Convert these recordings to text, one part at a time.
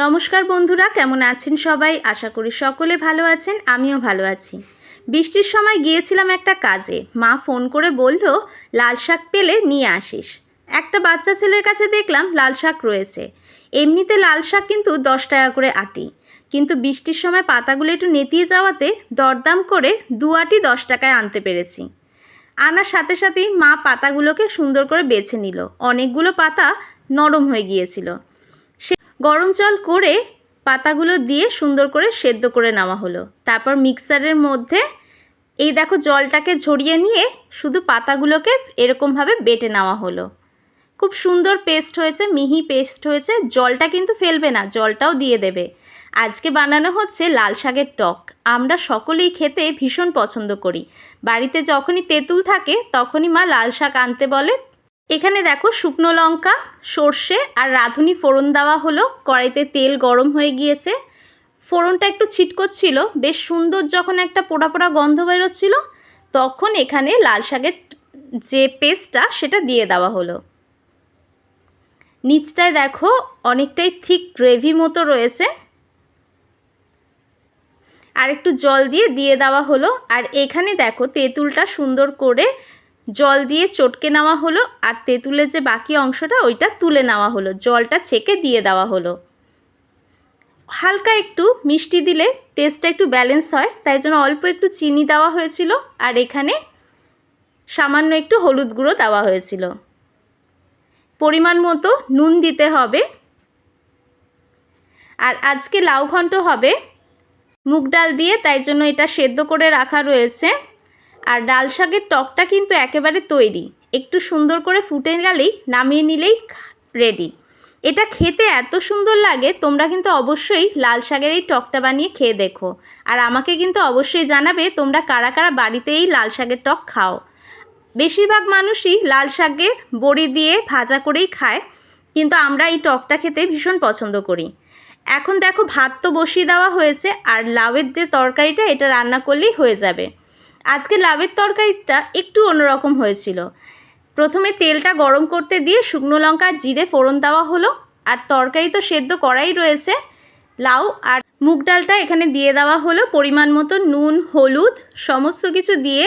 নমস্কার বন্ধুরা, কেমন আছেন সবাই? আশা করি সকলে ভালো আছেন, আমিও ভালো আছি। বৃষ্টির সময় গিয়েছিলাম একটা কাজে। মা ফোন করে বলল, লাল শাক পেলে নিয়ে আসিস। একটা বাচ্চা ছেলের কাছে দেখলাম লাল শাক রয়েছে। এমনিতে লাল শাক কিন্তু দশ টাকা করে আটি। কিন্তু বৃষ্টির সময় পাতাগুলো একটু নেতিয়ে যাওয়াতে দরদাম করে দু আটি দশ টাকায় আনতে পেরেছি। আনার সাথে সাথেই মা পাতাগুলোকে সুন্দর করে বেছে নিল। অনেকগুলো পাতা নরম হয়ে গিয়েছিল। সে গরম জল করে পাতাগুলো দিয়ে সুন্দর করে সেদ্ধ করে নেওয়া হলো। তারপর মিক্সারের মধ্যে এই দেখো জলটাকে ঝরিয়ে নিয়ে শুধু পাতাগুলোকে এরকমভাবে বেটে নেওয়া হলো। খুব সুন্দর পেস্ট হয়েছে, মিহি পেস্ট হয়েছে, জলটা কিন্তু ফেলবে না, জলটাও দিয়ে দেবে। আজকে বানানো হচ্ছে লাল শাকের টক। আমরা সকলেই খেতে ভীষণ পছন্দ করি। বাড়িতে যখনই তেঁতুল থাকে, তখনই মা লাল শাক আনতে বলে এখানে দেখো শুকনো লঙ্কা, সর্ষে আর রাঁধুনি ফোড়ন দেওয়া হলো। কড়াইতে তেল গরম হয়ে গিয়েছে। ফোড়নটা একটু ছিটকোচ্ছিল। বেশ সুন্দর যখন একটা পোড়া পোড়া গন্ধ বেরোচ্ছিল, তখন এখানে লাল শাকের যে পেস্টটা, সেটা দিয়ে দেওয়া হলো। নিচটায় দেখো অনেকটাই থিক গ্রেভি মতো রয়েছে। আর একটু জল দিয়ে দিয়ে দেওয়া হলো। আর এখানে দেখো তেঁতুলটা সুন্দর করে জল দিয়ে চটকে নেওয়া হলো আর তেঁতুলের যে বাকি অংশটা, ওইটা তুলে নেওয়া হলো। জলটা ছেঁকে দিয়ে দেওয়া হলো। হালকা একটু মিষ্টি দিলে টেস্টটা একটু ব্যালেন্স হয়, তাই জন্য অল্প একটু চিনি দেওয়া হয়েছিল আর এখানে সামান্য একটু হলুদ গুঁড়ো দেওয়া হয়েছিল। পরিমাণ মতো নুন দিতে হবে। আর আজকে লাউ ঘন্ট হবে, মুগ ডাল দিয়ে, তাই জন্য এটা সেদ্ধ করে রাখা রয়েছে। আর ডাল শাকের টকটা কিন্তু একেবারে তৈরি। একটু সুন্দর করে ফুটে গেলেই, নামিয়ে নিলেই রেডি এটা খেতে এত সুন্দর লাগে, তোমরা কিন্তু অবশ্যই লাল শাকের এই টকটা বানিয়ে খেয়ে দেখো। আর আমাকে কিন্তু অবশ্যই জানাবে তোমরা কারা কারা বাড়িতেই লাল শাকের টক খাও। বেশিরভাগ মানুষই লাল শাকের বড়ি দিয়ে ভাজা করেই খায়, কিন্তু আমরা এই টকটা খেতে ভীষণ পছন্দ করি। এখন দেখো ভাত তো বসিয়ে দেওয়া হয়েছে, আর লাউয়ের যে তরকারিটা, এটা রান্না করলেই হয়ে যাবে। আজকে লাভের তরকারিটা একটু অন্যরকম হয়েছিল। প্রথমে তেলটা গরম করতে দিয়ে শুকনো লঙ্কা, জিরে, ফোড়ন দেওয়া হলো। আর তরকারি তো সেদ্ধ করাই রয়েছে। লাউ আর মুগ ডালটা এখানে দিয়ে দেওয়া হলো। পরিমাণ মতো নুন, হলুদ, সমস্ত কিছু দিয়ে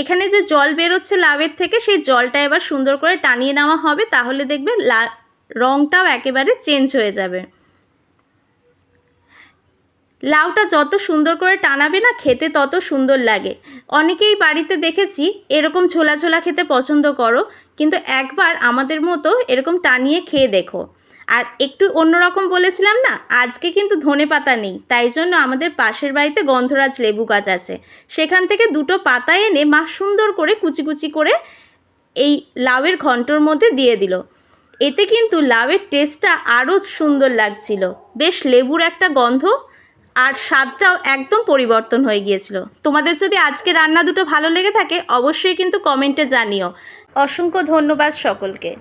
এখানে যে জল বেরোচ্ছে লাভের থেকে, সেই জলটা এবার সুন্দর করে টানিয়ে নেওয়া হবে। তাহলে দেখবে লা রঙটাও একেবারে চেঞ্জ হয়ে যাবে। লাউটা যত সুন্দর করে টানাবে না খেতে তত সুন্দর লাগে। অনেকেই বাড়িতে দেখেছি এরকম ছোলা ছোলা খেতে পছন্দ করো, কিন্তু একবার আমাদের মতো এরকম টানিয়ে খেয়ে দেখো। আর একটু অন্যরকম বলেছিলাম না, আজকে কিন্তু ধনে পাতা নেই, তাই জন্য আমাদের পাশের বাড়িতে গন্ধরাজ লেবু গাছ আছে। সেখান থেকে দুটো পাতা এনে মা সুন্দর করে কুচি কুচি করে এই লাউয়ের ঘন্টর মধ্যে দিয়ে দিল। এতে কিন্তু লাউয়ের টেস্টটা আরও সুন্দর লাগছিল। বেশ লেবুর একটা গন্ধ আর স্বাদটাও একদম পরিবর্তন হয়ে গিয়েছিল। তোমাদের যদি আজকে রান্না দুটো ভালো লেগে থাকে, অবশ্যই কিন্তু কমেন্টে জানিও। অসংখ্য ধন্যবাদ সকলকে।